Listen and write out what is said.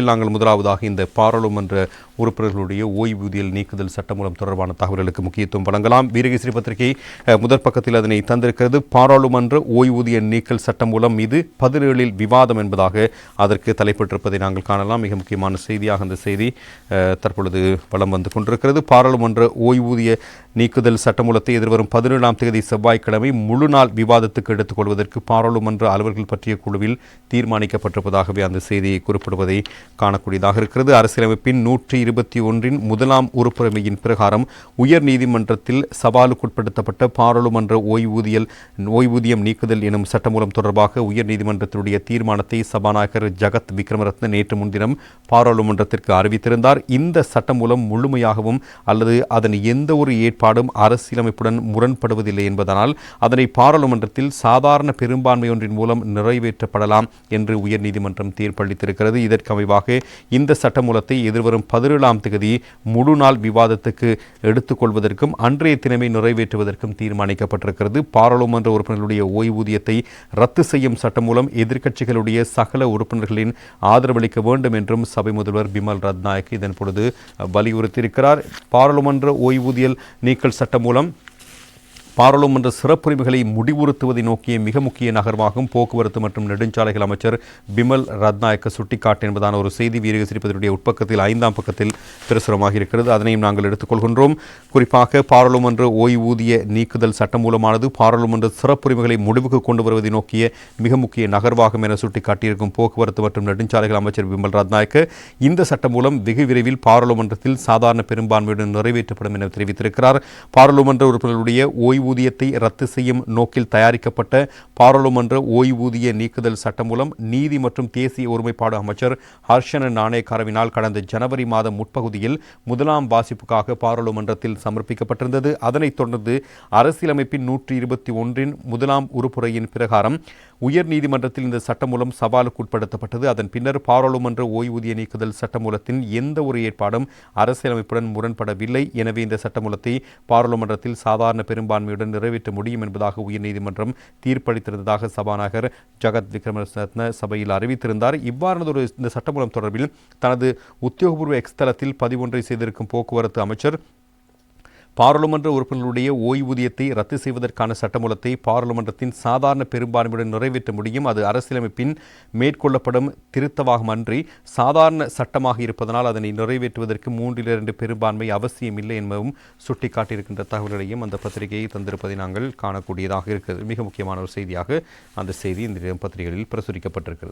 நாங்கள் முதலாவதாக இந்த பாராளுமன்ற உறுப்பினர்களுடைய ஓய்வூதியல் நீக்குதல் சட்டமூலம் தொடர்பான தகவல்களுக்கு முக்கியத்துவம் வழங்கலாம். வீரகேசரி பத்திரிகை முதற் பக்கத்தில் அதனை தந்திருக்கிறது. பாராளுமன்ற ஓய்வூதிய நீக்கல் சட்டமூலம் மீது பதினேழில் விவாதம் என்பதாக அதற்கு தலைப்பட்டிருப்பதை நாங்கள் காணலாம். மிக முக்கியமான செய்தியாக அந்த செய்தி தற்பொழுது வளம் வந்து கொண்டிருக்கிறது. பாராளுமன்ற ஓய்வூதிய நீக்குதல் சட்டமூலத்தை எதிர்வரும் பதினேழாம் தேதி செவ்வாய்க்கிழமை முழு நாள் விவாதத்துக்கு எடுத்துக்கொள்வதற்கு பாராளுமன்ற அலுவல்கள் பற்றிய குழுவில் தீர்மானிக்கப்பட்டிருப்பதாகவே அந்த செய்தி குறிப்பிடுவதை காணக்கூடியதாக இருக்கிறது. அரசியலமைப்பின் நூற்றி இருபத்தி ஒன்றின் முதலாம் உறுப்புரிமையின் பிரகாரம் உயர் நீதிமன்றத்தில் சவாலுக்குட்படுத்தப்பட்ட பாராளுமன்ற ஓய்வூதியல் ஓய்வூதியம் நீக்குதல் எனும் சட்டமூலம் தொடர்பாக உயர் நீதிமன்றத்தினுடைய தீர்மானத்தை சபாநாயகர் ஜகத் விக்ரமரத்ன நேற்று முன்தினம் பாராளுமன்றத்திற்கு அறிவித்திருந்தார். இந்த சட்டமூலம் முழுமையாகவும் அல்லது அதன் எந்த ஒரு ஏற்பாடும் அரசியலமைப்புடன் முரண்படுவதில்லை என்பதனால் அதனை பாராளுமன்றத்தில் சாதாரண பெரும்பான்மை ஒன்றின் மூலம் நிறைவேற்றப்படலாம் என்று உயர்நீதிமன்றம் தீர்ப்பளித்திருக்கிறது. இதற்கு அமைவாக இந்த சட்டமூலத்தை எதிர்வரும் பதினேழாம் தேதி முழு நாள் விவாதத்துக்கு எடுத்துக்கொள்வதற்கும் அன்றைய தினமே நிறைவேற்றுவதற்கும் தீர்மானிக்கப்பட்டிருக்கிறது. பாராளுமன்ற உறுப்பினர்களுடைய ஓய்வூதியத்தை ரத்து செய்யும் சட்டமூலம் எதிர்க்கட்சிகளுடைய சகல உறுப்பினர்களின் ஆதரவளிக்க வேண்டும் என்றும் சபை முதல்வர் பிமல் ரத்நாயக் இதன் பொழுது வலியுறுத்தியிருக்கிறார். பாராளுமன்ற ஓய்வூதியல் நீக்கல் சட்டமூலம் பாராளுமன்ற சிறப்புரிமைகளை முடிவுறுத்துவதை நோக்கிய மிக முக்கிய நகர்வாகும் போக்குவரத்து மற்றும் நெடுஞ்சாலைகள் அமைச்சர் பிமல் ரத்நாயக்க சுட்டிக்காட்டு என்பதான ஒரு செய்தி வீரகசிரிப்பதனுடைய உட்பக்கத்தில் ஐந்தாம் பக்கத்தில் பிரசுரமாக இருக்கிறது. அதனையும் நாங்கள் எடுத்துக்கொள்கின்றோம் குறிப்பாக பாராளுமன்ற ஓய்வூதிய நீக்குதல் சட்டமூலமானது பாராளுமன்ற சிறப்புரிமைகளை முடிவுக்கு கொண்டு வருவதை நோக்கிய மிக முக்கிய நகர்வாகும் என சுட்டிக்காட்டியிருக்கும் போக்குவரத்து மற்றும் நெடுஞ்சாலைகள் அமைச்சர் பிமல் ரத்நாயக்க இந்த சட்டம் மூலம் வெகு விரைவில் பாராளுமன்றத்தில் சாதாரண பெரும்பான்மையுடன் நிறைவேற்றப்படும் என தெரிவித்திருக்கிறார். பாராளுமன்ற உறுப்பினர்களுடைய ஓய்வு ஓய்வூதியத்தை ரத்து செய்யும் நோக்கில் தயாரிக்கப்பட்ட பாராளுமன்ற ஓய்வூதிய நீக்குதல் சட்டம் மூலம் நீதி மற்றும் தேசிய ஒருமைப்பாடு அமைச்சர் ஹர்ஷன நாணயக்காரவினால் கடந்த ஜனவரி மாதம் முற்பகுதியில் முதலாம் வாசிப்புக்காக பாராளுமன்றத்தில் சமர்ப்பிக்கப்பட்டிருந்தது. அதனைத் தொடர்ந்து அரசியலமைப்பின் நூற்றி இருபத்தி ஒன்றின் முதலாம் உறுப்புரையின் பிரகாரம் உயர் நீதிமன்றத்தில் இந்த சட்டமூலம் சவாலுக்குட்படுத்தப்பட்டது அதன் பின்னர் பாராளுமன்ற ஓய்வூதிய நீக்குதல் சட்டமூலத்தின் எந்த ஒரு ஏற்பாடும் அரசியலமைப்புடன் முரண்படவில்லை. எனவே இந்த சட்டமூலத்தை பாராளுமன்றத்தில் சாதாரண பெரும்பான்மை பெரும்பான்மையுடன் நிறைவேற்ற முடியும் என்பதாக உயர்நீதிமன்றம் தீர்ப்பளித்திருந்ததாக சபாநாயகர் ஜகத் விக்ரமரத்ன சபையில் அறிவித்திருந்தார். இவ்வாறானதொரு இந்த சட்டமூலம் தொடர்பில் தனது உத்தியோகபூர்வ எக்ஸ் தளத்தில் பதிவொன்றை செய்திருக்கும் போக்குவரத்து அமைச்சர் பாராளுமன்ற உறுப்பினர்களுடைய ஓய்வூதியத்தை ரத்து செய்வதற்கான சட்டமூலத்தை பாராளுமன்றத்தின் சாதாரண பெரும்பான்மையுடன் நிறைவேற்ற முடியும். அது அரசியலமைப்பின் மேற்கொள்ளப்படும் திருத்தமாகும் அன்றி சாதாரண சட்டமாக இருப்பதனால் அதனை நிறைவேற்றுவதற்கு மூன்றில் இரண்டு பெரும்பான்மை அவசியமில்லை என்பதும் சுட்டிக்காட்டியிருக்கின்ற தகவல்களையும் அந்த பத்திரிகையை தந்திருப்பதை நாங்கள் காணக்கூடியதாக இருக்கிறது. மிக முக்கியமான ஒரு செய்தியாக அந்த செய்தி இந்த பத்திரிகைகளில் பிரசுரிக்கப்பட்டிருக்கிறது.